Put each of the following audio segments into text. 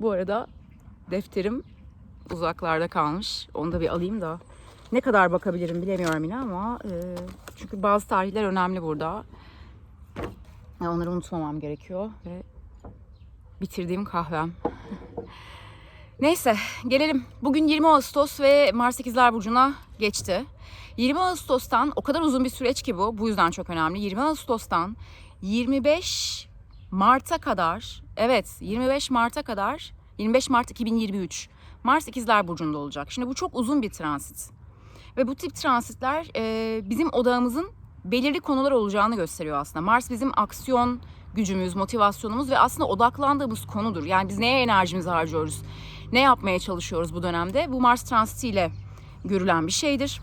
Bu arada defterim uzaklarda kalmış. Onu da bir alayım da. Ne kadar bakabilirim bilemiyorum yine ama e, çünkü bazı tarihler önemli burada. Ya onları unutmamam gerekiyor ve bitirdiğim kahvem. Neyse gelelim. Bugün 20 Ağustos ve Mars 8'ler burcuna geçti. 20 Ağustos'tan o kadar uzun bir süreç ki bu. Bu yüzden çok önemli. 20 Ağustos'tan 25 Mart'a kadar evet 25 Mart'a kadar 25 Mart 2023 Mars 8'ler burcunda olacak. Şimdi bu çok uzun bir transit. Ve bu tip transitler e, bizim odağımızın belirli konular olacağını gösteriyor aslında. Mars bizim aksiyon gücümüz, motivasyonumuz ve aslında odaklandığımız konudur. Yani biz neye enerjimizi harcıyoruz? Ne yapmaya çalışıyoruz bu dönemde? Bu Mars transitiyle görülen bir şeydir.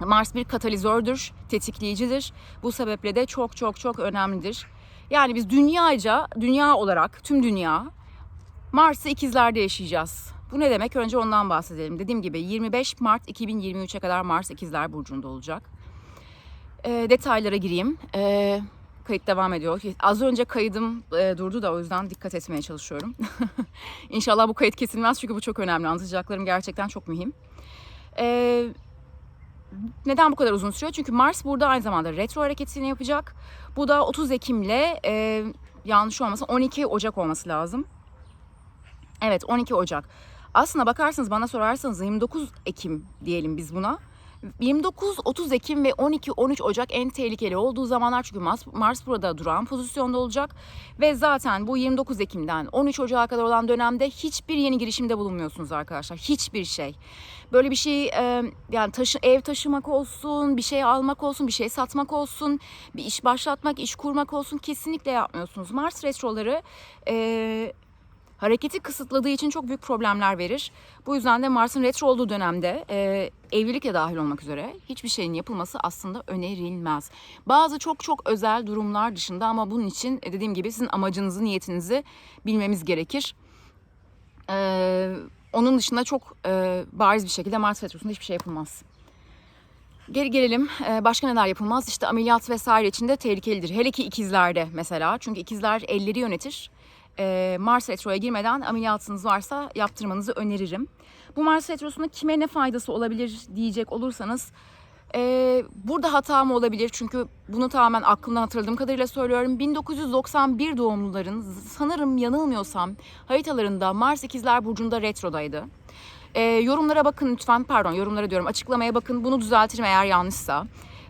Mars bir katalizördür, tetikleyicidir. Bu sebeple de çok çok çok önemlidir. Yani biz dünyaca, dünya olarak, tüm dünya Mars'ı ikizlerde yaşayacağız. Bu ne demek? Önce ondan bahsedelim. Dediğim gibi 25 Mart 2023'e kadar Mars ikizler burcunda olacak. E, detaylara gireyim. E, kayıt devam ediyor. Az önce kaydım e, durdu da o yüzden dikkat etmeye çalışıyorum. İnşallah bu kayıt kesilmez çünkü bu çok önemli. Anlatacaklarım gerçekten çok mühim. E, neden bu kadar uzun sürüyor? Çünkü Mars burada aynı zamanda retro hareketini yapacak. Bu da 30 Ekim'le e, yanlış olmasın 12 Ocak olması lazım. Evet 12 Ocak. Aslına bakarsanız bana sorarsanız 29 Ekim diyelim biz buna. 29, 30 Ekim ve 12-13 Ocak en tehlikeli olduğu zamanlar çünkü Mars, Mars burada durağan pozisyonda olacak ve zaten bu 29 Ekim'den 13 Ocak'a kadar olan dönemde hiçbir yeni girişimde bulunmuyorsunuz arkadaşlar. Hiçbir şey. Böyle bir şey e, yani taşı, ev taşımak olsun, bir şey almak olsun, bir şey satmak olsun, bir iş başlatmak, iş kurmak olsun kesinlikle yapmıyorsunuz. Mars retroları e, hareketi kısıtladığı için çok büyük problemler verir. Bu yüzden de Mars'ın retro olduğu dönemde e, evlilik de dahil olmak üzere hiçbir şeyin yapılması aslında önerilmez. Bazı çok çok özel durumlar dışında ama bunun için e, dediğim gibi sizin amacınızı, niyetinizi bilmemiz gerekir. Ee, onun dışında çok e, bariz bir şekilde Mars retrosunda hiçbir şey yapılmaz. Geri gelelim. Ee, başka neler yapılmaz? İşte ameliyat vesaire için de tehlikelidir. Hele ki ikizlerde mesela. Çünkü ikizler elleri yönetir. Ee, Mars retroya girmeden ameliyatınız varsa yaptırmanızı öneririm. Bu Mars retrosunda kime ne faydası olabilir diyecek olursanız ee, burada hata mı olabilir? Çünkü bunu tamamen aklımdan hatırladığım kadarıyla söylüyorum. 1991 doğumluların sanırım yanılmıyorsam haritalarında Mars ikizler burcunda retrodaydı. Ee, yorumlara bakın lütfen. Pardon yorumlara diyorum. Açıklamaya bakın. Bunu düzeltirim eğer yanlışsa.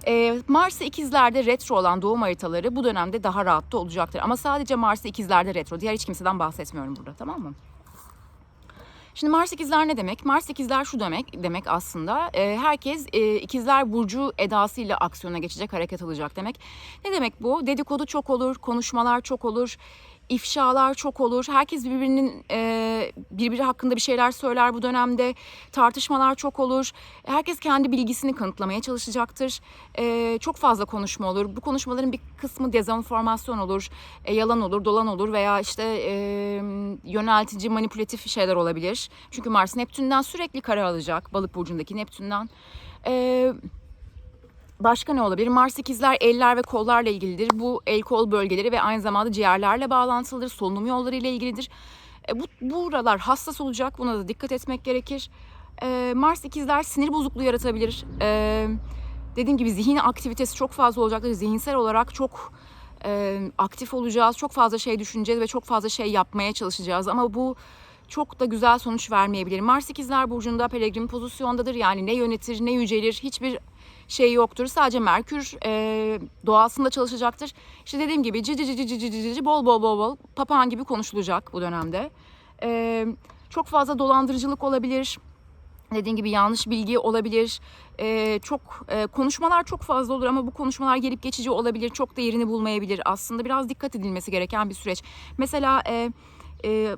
Ee, Mars'ı ikizlerde retro olan doğum haritaları bu dönemde daha rahat da olacaktır. Ama sadece Mars'ı ikizlerde retro. Diğer hiç kimseden bahsetmiyorum burada tamam mı? Şimdi Mars ikizler ne demek? Mars ikizler şu demek demek aslında. E, herkes e, ikizler burcu edasıyla aksiyona geçecek, hareket alacak demek. Ne demek bu? Dedikodu çok olur, konuşmalar çok olur ifşalar çok olur. Herkes birbirinin e, birbiri hakkında bir şeyler söyler bu dönemde. Tartışmalar çok olur. Herkes kendi bilgisini kanıtlamaya çalışacaktır. E, çok fazla konuşma olur. Bu konuşmaların bir kısmı dezenformasyon olur, e, yalan olur, dolan olur veya işte e, yöneltici, manipülatif şeyler olabilir. Çünkü Mars Neptün'den sürekli kare alacak. Balık burcundaki Neptün'den. Eee Başka ne olabilir? Mars ikizler eller ve kollarla ilgilidir. Bu el kol bölgeleri ve aynı zamanda ciğerlerle bağlantılıdır. Solunum yolları ile ilgilidir. E, bu buralar hassas olacak. Buna da dikkat etmek gerekir. E, Mars ikizler sinir bozukluğu yaratabilir. E, dediğim gibi zihin aktivitesi çok fazla olacaktır. Zihinsel olarak çok e, aktif olacağız. Çok fazla şey düşüneceğiz ve çok fazla şey yapmaya çalışacağız. Ama bu çok da güzel sonuç vermeyebilir. Mars ikizler burcunda peregrin pozisyondadır. Yani ne yönetir ne yücelir hiçbir şey yoktur. Sadece Merkür e, doğasında çalışacaktır. İşte dediğim gibi cici cici cici cici cici bol bol bol bol papağan gibi konuşulacak bu dönemde. E, çok fazla dolandırıcılık olabilir. Dediğim gibi yanlış bilgi olabilir. Ee, çok e, konuşmalar çok fazla olur ama bu konuşmalar gelip geçici olabilir. Çok da yerini bulmayabilir. Aslında biraz dikkat edilmesi gereken bir süreç. Mesela e, e,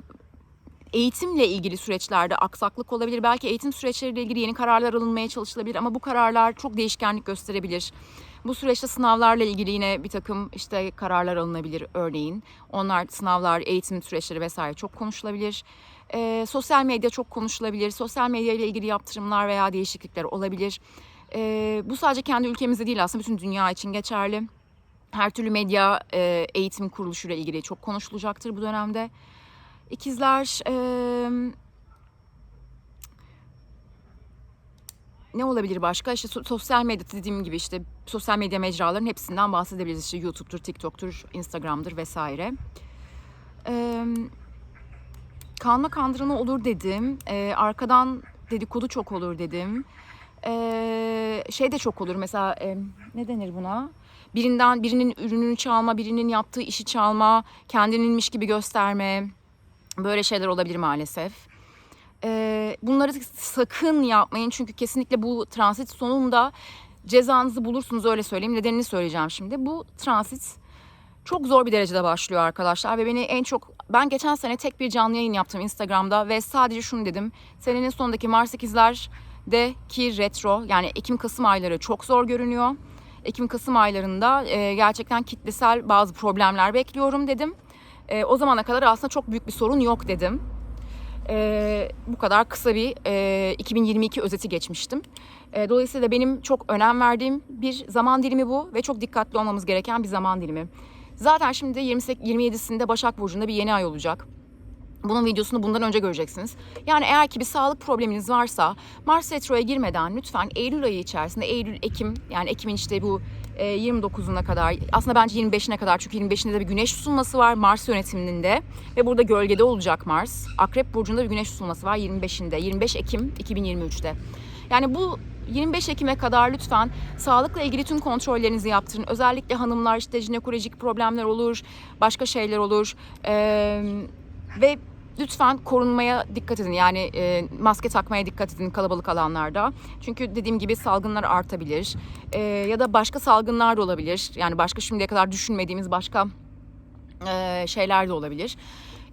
eğitimle ilgili süreçlerde aksaklık olabilir. Belki eğitim süreçleriyle ilgili yeni kararlar alınmaya çalışılabilir ama bu kararlar çok değişkenlik gösterebilir. Bu süreçte sınavlarla ilgili yine bir takım işte kararlar alınabilir örneğin. Onlar sınavlar, eğitim süreçleri vesaire çok konuşulabilir. Ee, sosyal medya çok konuşulabilir. Sosyal medya ile ilgili yaptırımlar veya değişiklikler olabilir. Ee, bu sadece kendi ülkemizde değil aslında bütün dünya için geçerli. Her türlü medya e, eğitim kuruluşuyla ilgili çok konuşulacaktır bu dönemde. İkizler eee, ne olabilir başka? İşte so- sosyal medya dediğim gibi işte sosyal medya mecralarının hepsinden bahsedebiliriz. İşte YouTube'dur, TikTok'tur, Instagram'dır vesaire. Eee kanma kandırma olur dedim. Eee, arkadan dedikodu çok olur dedim. Eee, şey de çok olur mesela em, ne denir buna? Birinden birinin ürününü çalma, birinin yaptığı işi çalma, kendininmiş gibi gösterme. Böyle şeyler olabilir maalesef. Ee, bunları sakın yapmayın çünkü kesinlikle bu transit sonunda cezanızı bulursunuz öyle söyleyeyim. Nedenini söyleyeceğim şimdi. Bu transit çok zor bir derecede başlıyor arkadaşlar ve beni en çok ben geçen sene tek bir canlı yayın yaptım Instagram'da ve sadece şunu dedim. Senenin sonundaki Mars 8'lerdeki retro yani Ekim Kasım ayları çok zor görünüyor. Ekim Kasım aylarında e, gerçekten kitlesel bazı problemler bekliyorum dedim. E, o zamana kadar aslında çok büyük bir sorun yok dedim. E, bu kadar kısa bir e, 2022 özeti geçmiştim. E, dolayısıyla benim çok önem verdiğim bir zaman dilimi bu ve çok dikkatli olmamız gereken bir zaman dilimi. Zaten şimdi 28, 27'sinde Başak Burcu'nda bir yeni ay olacak. Bunun videosunu bundan önce göreceksiniz. Yani eğer ki bir sağlık probleminiz varsa Mars Retro'ya girmeden lütfen Eylül ayı içerisinde Eylül, Ekim yani Ekim'in işte bu e, 29'una kadar aslında bence 25'ine kadar çünkü 25'inde de bir güneş tutulması var Mars yönetiminde ve burada gölgede olacak Mars. Akrep Burcu'nda bir güneş tutulması var 25'inde 25 Ekim 2023'te. Yani bu 25 Ekim'e kadar lütfen sağlıkla ilgili tüm kontrollerinizi yaptırın. Özellikle hanımlar işte jinekolojik problemler olur, başka şeyler olur. Ee, ve lütfen korunmaya dikkat edin. Yani e, maske takmaya dikkat edin kalabalık alanlarda. Çünkü dediğim gibi salgınlar artabilir. E, ya da başka salgınlar da olabilir. Yani başka şimdiye kadar düşünmediğimiz başka e, şeyler de olabilir.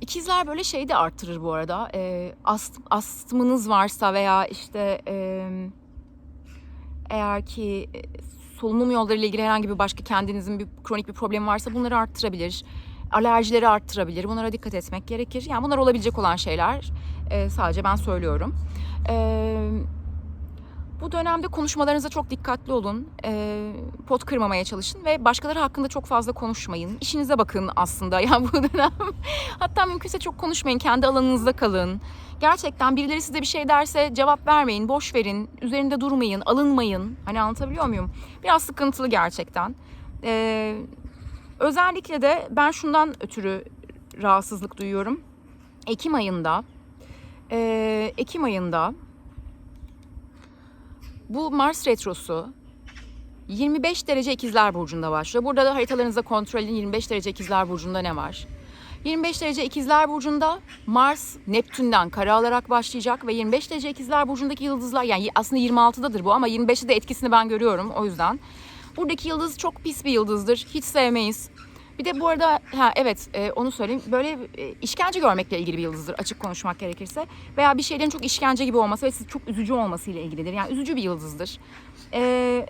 İkizler böyle şey de arttırır bu arada. E, ast, astımınız varsa veya işte e, eğer ki e, solunum yolları ile ilgili herhangi bir başka kendinizin bir kronik bir problemi varsa bunları arttırabilir. Alerjileri arttırabilir. Bunlara dikkat etmek gerekir. Yani bunlar olabilecek olan şeyler. E, sadece ben söylüyorum. E, bu dönemde konuşmalarınıza çok dikkatli olun. E, pot kırmamaya çalışın ve başkaları hakkında çok fazla konuşmayın. İşinize bakın aslında. Yani bu dönem hatta mümkünse çok konuşmayın. Kendi alanınızda kalın. Gerçekten birileri size bir şey derse cevap vermeyin, boş verin, üzerinde durmayın, alınmayın. Hani anlatabiliyor muyum? Biraz sıkıntılı gerçekten. Ee, özellikle de ben şundan ötürü rahatsızlık duyuyorum. Ekim ayında, e, Ekim ayında bu Mars retrosu 25 derece ikizler burcunda başlıyor. Burada da haritalarınızda kontrol edin 25 derece ikizler burcunda ne var? 25 derece ikizler burcunda Mars Neptün'den kare alarak başlayacak ve 25 derece ikizler burcundaki yıldızlar yani aslında 26'dadır bu ama 25'te de etkisini ben görüyorum o yüzden. Buradaki yıldız çok pis bir yıldızdır. Hiç sevmeyiz. Bir de bu arada ha evet e, onu söyleyeyim. Böyle e, işkence görmekle ilgili bir yıldızdır açık konuşmak gerekirse. Veya bir şeylerin çok işkence gibi olması ve siz çok üzücü olması ile ilgilidir. Yani üzücü bir yıldızdır. Eee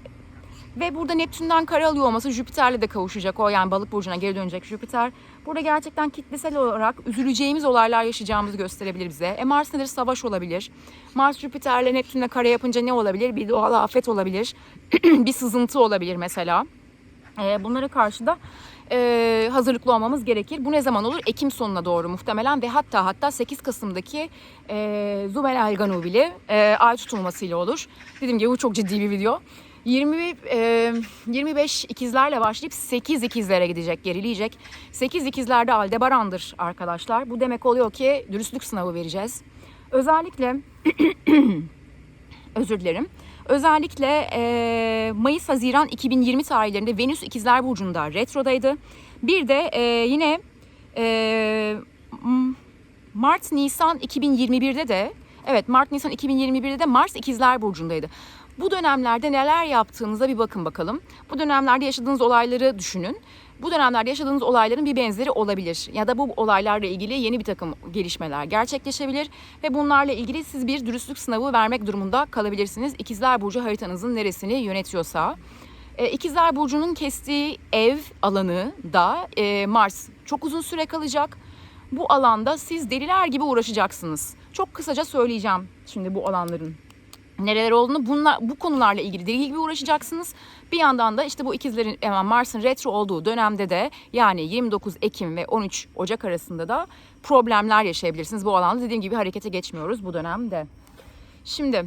ve burada Neptün'den kare alıyor olması Jüpiter'le de kavuşacak o yani balık burcuna geri dönecek Jüpiter. Burada gerçekten kitlesel olarak üzüleceğimiz olaylar yaşayacağımızı gösterebilir bize. E Mars nedir? Savaş olabilir. Mars Jüpiter'le Neptün'le kare yapınca ne olabilir? Bir doğal afet olabilir. bir sızıntı olabilir mesela. E, bunlara karşı da e, hazırlıklı olmamız gerekir. Bu ne zaman olur? Ekim sonuna doğru muhtemelen ve hatta hatta 8 Kasım'daki e, Zumel El Ganubili e, ay tutulmasıyla olur. Dediğim gibi bu çok ciddi bir video. 20 e, 25 ikizlerle başlayıp 8 ikizlere gidecek, gerileyecek. 8 ikizlerde Aldebaran'dır arkadaşlar. Bu demek oluyor ki dürüstlük sınavı vereceğiz. Özellikle özür dilerim. Özellikle e, Mayıs-Haziran 2020 tarihlerinde Venüs ikizler burcunda retrodaydı. Bir de e, yine e, Mart-Nisan 2021'de de evet Mart-Nisan 2021'de de Mars ikizler burcundaydı. Bu dönemlerde neler yaptığınıza bir bakın bakalım. Bu dönemlerde yaşadığınız olayları düşünün. Bu dönemlerde yaşadığınız olayların bir benzeri olabilir. Ya da bu olaylarla ilgili yeni bir takım gelişmeler gerçekleşebilir. Ve bunlarla ilgili siz bir dürüstlük sınavı vermek durumunda kalabilirsiniz. İkizler Burcu haritanızın neresini yönetiyorsa. E, İkizler Burcu'nun kestiği ev alanı da e, Mars çok uzun süre kalacak. Bu alanda siz deliler gibi uğraşacaksınız. Çok kısaca söyleyeceğim şimdi bu alanların neler olduğunu bunlar, bu konularla ilgili deli gibi uğraşacaksınız. Bir yandan da işte bu ikizlerin hemen Mars'ın retro olduğu dönemde de yani 29 Ekim ve 13 Ocak arasında da problemler yaşayabilirsiniz. Bu alanda dediğim gibi harekete geçmiyoruz bu dönemde. Şimdi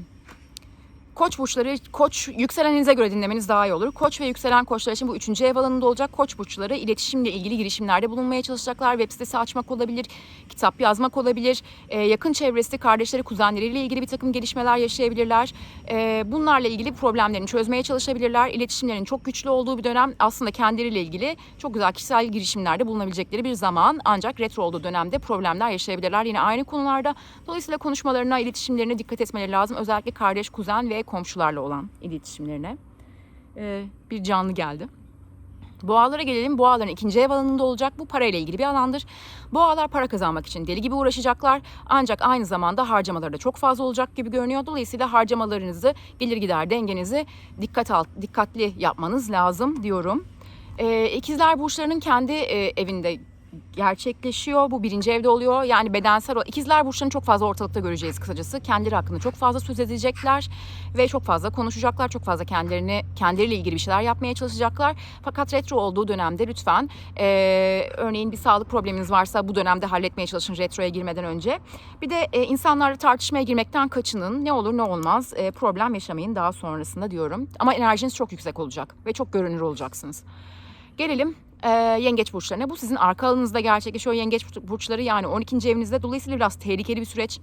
Koç burçları, koç yükseleninize göre dinlemeniz daha iyi olur. Koç ve yükselen koçlar için bu üçüncü ev alanında olacak. Koç burçları iletişimle ilgili girişimlerde bulunmaya çalışacaklar. Web sitesi açmak olabilir, kitap yazmak olabilir. Ee, yakın çevresi, kardeşleri, kuzenleriyle ilgili bir takım gelişmeler yaşayabilirler. Ee, bunlarla ilgili problemlerini çözmeye çalışabilirler. İletişimlerin çok güçlü olduğu bir dönem. Aslında kendileriyle ilgili çok güzel kişisel girişimlerde bulunabilecekleri bir zaman. Ancak retro olduğu dönemde problemler yaşayabilirler. Yine aynı konularda. Dolayısıyla konuşmalarına, iletişimlerine dikkat etmeleri lazım. Özellikle kardeş, kuzen ve komşularla olan iletişimlerine. Ee, bir canlı geldi. Boğalara gelelim. Boğaların ikinci ev alanında olacak. Bu parayla ilgili bir alandır. Boğalar para kazanmak için deli gibi uğraşacaklar. Ancak aynı zamanda harcamaları da çok fazla olacak gibi görünüyor. Dolayısıyla harcamalarınızı, gelir gider dengenizi dikkat al, dikkatli yapmanız lazım diyorum. Ee, ikizler burçlarının kendi e, evinde gerçekleşiyor. Bu birinci evde oluyor. Yani bedensel o ikizler burçlarını çok fazla ortalıkta göreceğiz kısacası. Kendileri hakkında çok fazla söz edecekler ve çok fazla konuşacaklar. Çok fazla kendilerini kendileriyle ilgili bir şeyler yapmaya çalışacaklar. Fakat retro olduğu dönemde lütfen e, örneğin bir sağlık probleminiz varsa bu dönemde halletmeye çalışın retroya girmeden önce. Bir de e, insanlarla tartışmaya girmekten kaçının. Ne olur ne olmaz e, problem yaşamayın daha sonrasında diyorum. Ama enerjiniz çok yüksek olacak ve çok görünür olacaksınız. Gelelim e, yengeç burçlarına. Bu sizin arka alanınızda gerçekleşiyor yengeç burçları yani 12. evinizde. Dolayısıyla biraz tehlikeli bir süreç.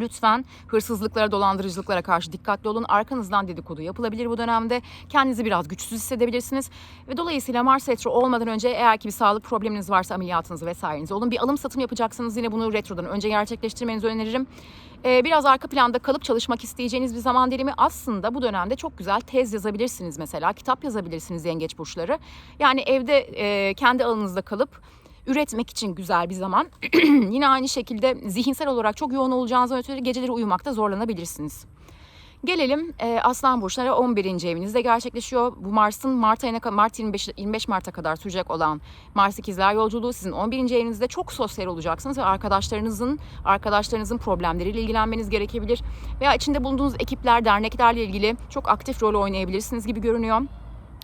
Lütfen hırsızlıklara, dolandırıcılıklara karşı dikkatli olun. Arkanızdan dedikodu yapılabilir bu dönemde. Kendinizi biraz güçsüz hissedebilirsiniz. Ve dolayısıyla Mars retro olmadan önce eğer ki bir sağlık probleminiz varsa ameliyatınız vesaireniz olun. Bir alım satım yapacaksınız yine bunu retrodan önce gerçekleştirmenizi öneririm. Ee, biraz arka planda kalıp çalışmak isteyeceğiniz bir zaman dilimi aslında bu dönemde çok güzel tez yazabilirsiniz mesela. Kitap yazabilirsiniz yengeç burçları. Yani evde e, kendi alanınızda kalıp üretmek için güzel bir zaman. Yine aynı şekilde zihinsel olarak çok yoğun olacağınızdan ötürü geceleri uyumakta zorlanabilirsiniz. Gelelim e, Aslan burçları 11. evinizde gerçekleşiyor. Bu Mars'ın Mart ayına Mart 25 25 Mart'a kadar sürecek olan Mars ikizler yolculuğu sizin 11. evinizde çok sosyal olacaksınız ve arkadaşlarınızın arkadaşlarınızın problemleriyle ilgilenmeniz gerekebilir veya içinde bulunduğunuz ekipler, derneklerle ilgili çok aktif rol oynayabilirsiniz gibi görünüyor.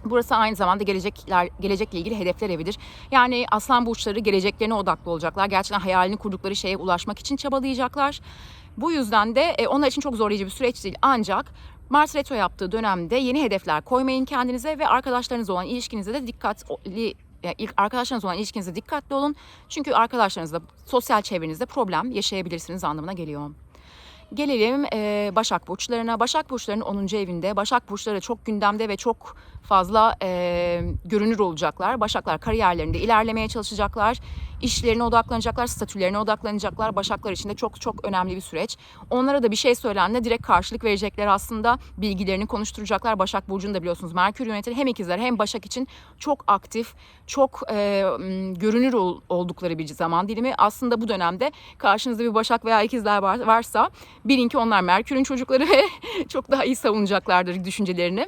Burası aynı zamanda gelecekler, gelecekle ilgili hedefler evidir. Yani aslan burçları geleceklerine odaklı olacaklar. Gerçekten hayalini kurdukları şeye ulaşmak için çabalayacaklar. Bu yüzden de e, onlar için çok zorlayıcı bir süreç değil. Ancak Mars retro yaptığı dönemde yeni hedefler koymayın kendinize ve arkadaşlarınızla olan ilişkinize de dikkatli yani ilk arkadaşlarınızla olan ilişkinize dikkatli olun. Çünkü arkadaşlarınızla, sosyal çevrenizde problem yaşayabilirsiniz anlamına geliyor. Gelelim e, Başak Burçlarına. Başak Burçları'nın 10. evinde. Başak Burçları çok gündemde ve çok fazla e, görünür olacaklar. Başaklar kariyerlerinde ilerlemeye çalışacaklar. İşlerine odaklanacaklar, statülerine odaklanacaklar. Başaklar için de çok çok önemli bir süreç. Onlara da bir şey söylendiğinde direkt karşılık verecekler aslında. Bilgilerini konuşturacaklar. Başak Burcu'nu da biliyorsunuz Merkür yönetir. Hem ikizler hem Başak için çok aktif, çok e, görünür ol- oldukları bir zaman dilimi. Aslında bu dönemde karşınızda bir Başak veya ikizler var, varsa bilin ki onlar Merkür'ün çocukları ve çok daha iyi savunacaklardır düşüncelerini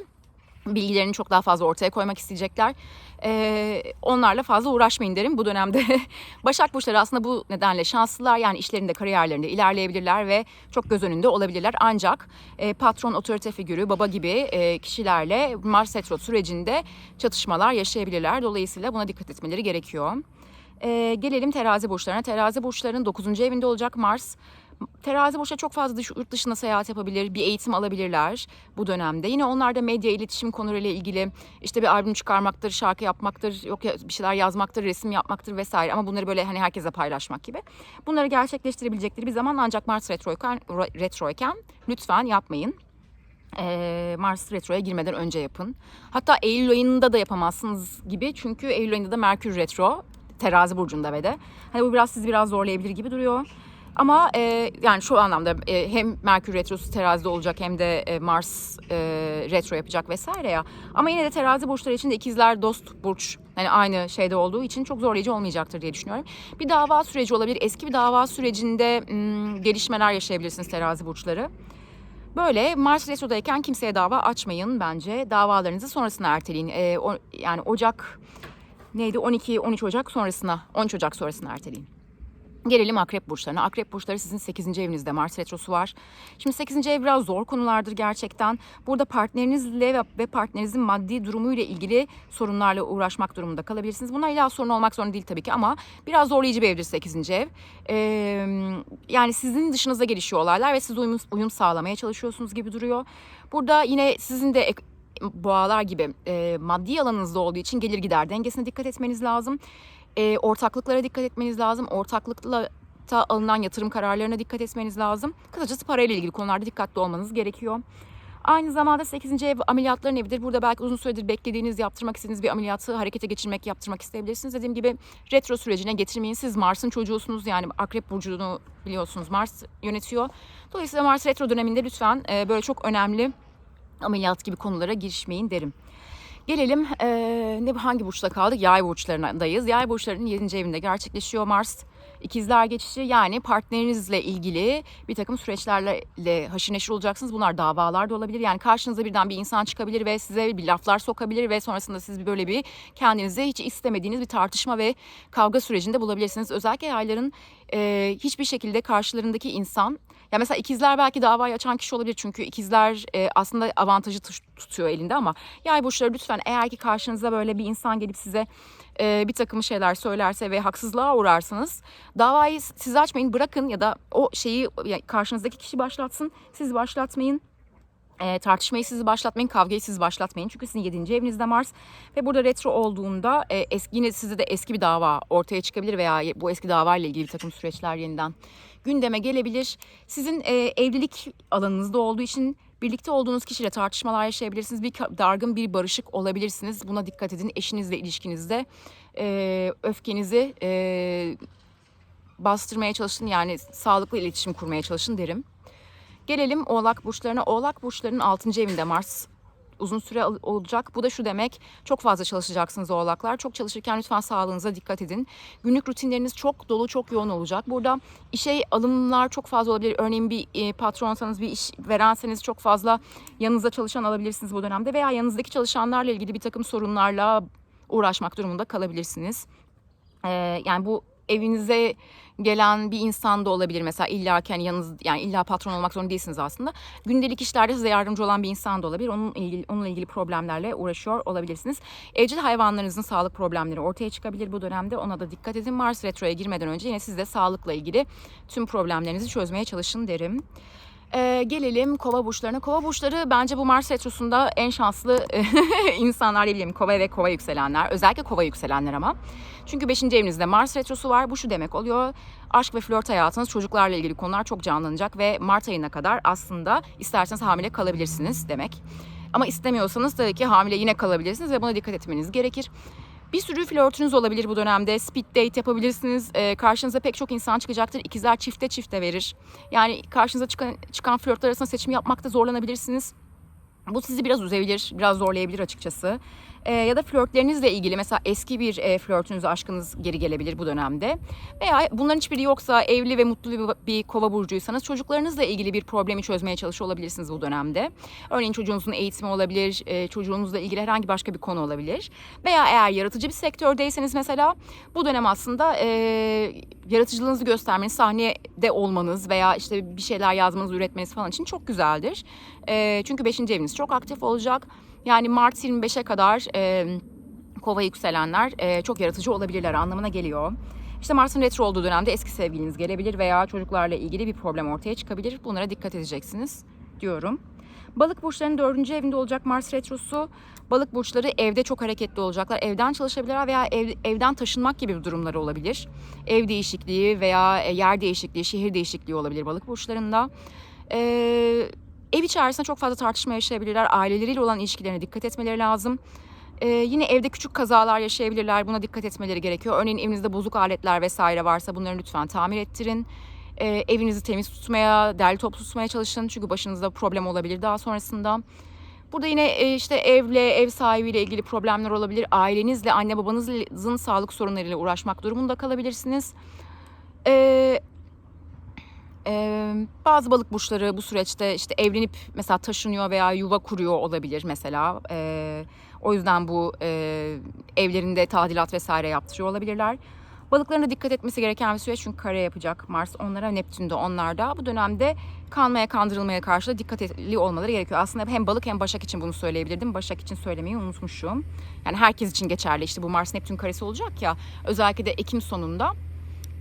bilgilerini çok daha fazla ortaya koymak isteyecekler. Ee, onlarla fazla uğraşmayın derim bu dönemde. Başak Burçları aslında bu nedenle şanslılar. Yani işlerinde, kariyerlerinde ilerleyebilirler ve çok göz önünde olabilirler. Ancak e, patron, otorite figürü, baba gibi e, kişilerle Mars Retro sürecinde çatışmalar yaşayabilirler. Dolayısıyla buna dikkat etmeleri gerekiyor. Ee, gelelim terazi burçlarına. Terazi burçlarının 9. evinde olacak Mars. Terazi burçları çok fazla dış, yurt dışında seyahat yapabilir, bir eğitim alabilirler bu dönemde. Yine onlar da medya iletişim konularıyla ilgili işte bir albüm çıkarmaktır, şarkı yapmaktır, yok ya bir şeyler yazmaktır, resim yapmaktır vesaire. Ama bunları böyle hani herkese paylaşmak gibi. Bunları gerçekleştirebilecekleri bir zaman ancak Mars retroyken, retroyken lütfen yapmayın. Ee, Mars retroya girmeden önce yapın. Hatta Eylül ayında da yapamazsınız gibi çünkü Eylül ayında da Merkür retro terazi burcunda ve de. Hani bu biraz sizi biraz zorlayabilir gibi duruyor. Ama e, yani şu anlamda e, hem Merkür retrosu terazide olacak hem de e, Mars e, retro yapacak vesaire ya. Ama yine de terazi burçları için de ikizler dost burç yani aynı şeyde olduğu için çok zorlayıcı olmayacaktır diye düşünüyorum. Bir dava süreci olabilir. Eski bir dava sürecinde m, gelişmeler yaşayabilirsiniz terazi burçları. Böyle Mars retrodayken kimseye dava açmayın bence. Davalarınızı sonrasına erteleyin. E, o, yani Ocak neydi 12 13 Ocak sonrasına 13 Ocak sonrasına erteleyin. Gelelim akrep burçlarına. Akrep burçları sizin 8. evinizde Mars retrosu var. Şimdi 8. ev biraz zor konulardır gerçekten. Burada partnerinizle ve- partnerinizin maddi durumuyla ilgili sorunlarla uğraşmak durumunda kalabilirsiniz. Bunlar illa sorun olmak zorunda değil tabii ki ama biraz zorlayıcı bir evdir 8. ev. Ee, yani sizin dışınıza gelişiyor olaylar ve siz uyum, uyum sağlamaya çalışıyorsunuz gibi duruyor. Burada yine sizin de boğalar gibi e, maddi alanınızda olduğu için gelir gider dengesine dikkat etmeniz lazım. E, ortaklıklara dikkat etmeniz lazım. Ortaklıkla ta alınan yatırım kararlarına dikkat etmeniz lazım. Kısacası parayla ilgili konularda dikkatli olmanız gerekiyor. Aynı zamanda 8. ev ameliyatların evidir. Burada belki uzun süredir beklediğiniz, yaptırmak istediğiniz bir ameliyatı harekete geçirmek, yaptırmak isteyebilirsiniz. Dediğim gibi retro sürecine getirmeyin. Siz Mars'ın çocuğusunuz yani Akrep Burcu'nu biliyorsunuz Mars yönetiyor. Dolayısıyla Mars retro döneminde lütfen e, böyle çok önemli ameliyat gibi konulara girişmeyin derim. Gelelim eee, ne hangi burçta kaldık? Yay burçlarındayız. Yay burçlarının 7. evinde gerçekleşiyor Mars. İkizler geçişi yani partnerinizle ilgili bir takım süreçlerle le haşır neşir olacaksınız. Bunlar davalar da olabilir. Yani karşınıza birden bir insan çıkabilir ve size bir laflar sokabilir ve sonrasında siz böyle bir kendinize hiç istemediğiniz bir tartışma ve kavga sürecinde bulabilirsiniz. Özellikle yayların eee, hiçbir şekilde karşılarındaki insan ya mesela ikizler belki davayı açan kişi olabilir çünkü ikizler e, aslında avantajı tutuyor elinde ama yay burçları lütfen eğer ki karşınıza böyle bir insan gelip size e, bir takım şeyler söylerse ve haksızlığa uğrarsanız davayı siz açmayın bırakın ya da o şeyi karşınızdaki kişi başlatsın siz başlatmayın. E, tartışmayı siz başlatmayın, kavgayı siz başlatmayın. Çünkü sizin 7. evinizde Mars ve burada retro olduğunda e, eski, yine sizde de eski bir dava ortaya çıkabilir veya bu eski davayla ilgili bir takım süreçler yeniden gündeme gelebilir. Sizin e, evlilik alanınızda olduğu için birlikte olduğunuz kişiyle tartışmalar yaşayabilirsiniz. Bir dargın, bir barışık olabilirsiniz. Buna dikkat edin. Eşinizle ilişkinizde e, öfkenizi e, bastırmaya çalışın. Yani sağlıklı iletişim kurmaya çalışın derim. Gelelim Oğlak burçlarına. Oğlak burçlarının 6. evinde Mars uzun süre olacak. Bu da şu demek çok fazla çalışacaksınız oğlaklar. Çok çalışırken lütfen sağlığınıza dikkat edin. Günlük rutinleriniz çok dolu çok yoğun olacak. Burada işe alımlar çok fazla olabilir. Örneğin bir e, patronsanız bir iş verenseniz çok fazla yanınızda çalışan alabilirsiniz bu dönemde. Veya yanınızdaki çalışanlarla ilgili bir takım sorunlarla uğraşmak durumunda kalabilirsiniz. Ee, yani bu evinize gelen bir insan da olabilir mesela illa ki hani yanınız yani illa patron olmak zorunda değilsiniz aslında. Gündelik işlerde size yardımcı olan bir insan da olabilir. Onun ilgili onunla ilgili problemlerle uğraşıyor olabilirsiniz. Evcil hayvanlarınızın sağlık problemleri ortaya çıkabilir bu dönemde. Ona da dikkat edin. Mars retroya girmeden önce yine siz de sağlıkla ilgili tüm problemlerinizi çözmeye çalışın derim. Ee, gelelim kova burçlarına. Kova burçları bence bu Mars retrosunda en şanslı insanlar diyebilirim. Kova ve kova yükselenler. Özellikle kova yükselenler ama. Çünkü 5. evinizde Mars retrosu var. Bu şu demek oluyor. Aşk ve flört hayatınız çocuklarla ilgili konular çok canlanacak ve Mart ayına kadar aslında isterseniz hamile kalabilirsiniz demek. Ama istemiyorsanız tabii ki hamile yine kalabilirsiniz ve buna dikkat etmeniz gerekir. Bir sürü flörtünüz olabilir bu dönemde. Speed date yapabilirsiniz. Ee, karşınıza pek çok insan çıkacaktır. İkizler çifte çifte verir. Yani karşınıza çıkan, çıkan flörtler arasında seçim yapmakta zorlanabilirsiniz. Bu sizi biraz üzebilir, biraz zorlayabilir açıkçası. Ee, ya da flörtlerinizle ilgili mesela eski bir e, flörtünüz, aşkınız geri gelebilir bu dönemde. Veya bunların hiçbiri yoksa evli ve mutlu bir, bir kova burcuysanız çocuklarınızla ilgili bir problemi çözmeye çalışıyor olabilirsiniz bu dönemde. Örneğin çocuğunuzun eğitimi olabilir, e, çocuğunuzla ilgili herhangi başka bir konu olabilir. Veya eğer yaratıcı bir sektördeyseniz mesela bu dönem aslında e, yaratıcılığınızı göstermeniz, sahnede olmanız veya işte bir şeyler yazmanız, üretmeniz falan için çok güzeldir. E, çünkü 5. eviniz çok aktif olacak. Yani Mart 25'e kadar e, kova yükselenler e, çok yaratıcı olabilirler anlamına geliyor. İşte Mars'ın retro olduğu dönemde eski sevgiliniz gelebilir veya çocuklarla ilgili bir problem ortaya çıkabilir. Bunlara dikkat edeceksiniz diyorum. Balık burçlarının dördüncü evinde olacak Mars retrosu. Balık burçları evde çok hareketli olacaklar. Evden çalışabilirler veya ev, evden taşınmak gibi durumları olabilir. Ev değişikliği veya e, yer değişikliği, şehir değişikliği olabilir balık burçlarında. Ee, ev içerisinde çok fazla tartışma yaşayabilirler. Aileleriyle olan ilişkilerine dikkat etmeleri lazım. Ee, yine evde küçük kazalar yaşayabilirler. Buna dikkat etmeleri gerekiyor. Örneğin evinizde bozuk aletler vesaire varsa bunları lütfen tamir ettirin. Ee, evinizi temiz tutmaya, derli toplu tutmaya çalışın. Çünkü başınızda problem olabilir daha sonrasında. Burada yine e, işte evle, ev sahibiyle ilgili problemler olabilir. Ailenizle, anne babanızın sağlık sorunlarıyla uğraşmak durumunda kalabilirsiniz. Ee, ee, bazı balık burçları bu süreçte işte evlenip mesela taşınıyor veya yuva kuruyor olabilir mesela. Ee, o yüzden bu e, evlerinde tadilat vesaire yaptırıyor olabilirler. Balıkların da dikkat etmesi gereken bir süreç çünkü kare yapacak Mars onlara, Neptün de onlarda. Bu dönemde kanmaya, kandırılmaya karşı da dikkatli olmaları gerekiyor. Aslında hem balık hem başak için bunu söyleyebilirdim. Başak için söylemeyi unutmuşum. Yani herkes için geçerli işte bu Mars Neptün karesi olacak ya. Özellikle de Ekim sonunda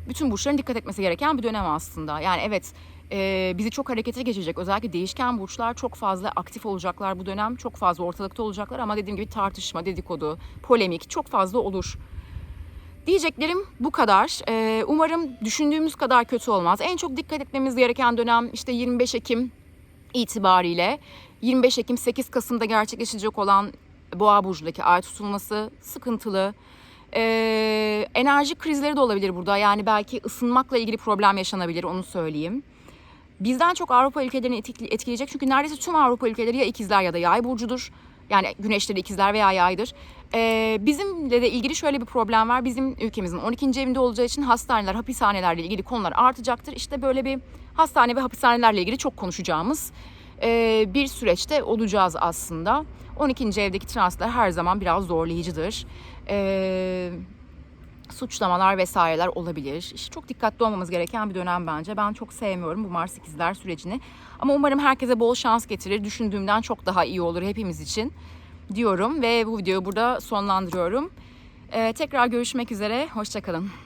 bütün burçların dikkat etmesi gereken bir dönem aslında. Yani evet e, bizi çok harekete geçecek. Özellikle değişken burçlar çok fazla aktif olacaklar bu dönem. Çok fazla ortalıkta olacaklar ama dediğim gibi tartışma, dedikodu, polemik çok fazla olur. Diyeceklerim bu kadar. Ee, umarım düşündüğümüz kadar kötü olmaz. En çok dikkat etmemiz gereken dönem işte 25 Ekim itibariyle 25 Ekim 8 Kasım'da gerçekleşecek olan Boğa burcundaki ay tutulması sıkıntılı. Ee, enerji krizleri de olabilir burada. Yani belki ısınmakla ilgili problem yaşanabilir onu söyleyeyim. Bizden çok Avrupa ülkelerini etkile- etkileyecek çünkü neredeyse tüm Avrupa ülkeleri ya ikizler ya da yay burcudur. Yani güneşleri ikizler veya yaydır. Ee, bizimle de ilgili şöyle bir problem var. Bizim ülkemizin 12. evinde olacağı için hastaneler, hapishanelerle ilgili konular artacaktır. İşte böyle bir hastane ve hapishanelerle ilgili çok konuşacağımız e, bir süreçte olacağız aslında. 12. evdeki transitler her zaman biraz zorlayıcıdır. Ee, suçlamalar vesaireler olabilir. İşte çok dikkatli olmamız gereken bir dönem bence. Ben çok sevmiyorum bu Mars ikizler sürecini. Ama umarım herkese bol şans getirir. Düşündüğümden çok daha iyi olur hepimiz için diyorum ve bu videoyu burada sonlandırıyorum. Ee, tekrar görüşmek üzere. Hoşçakalın.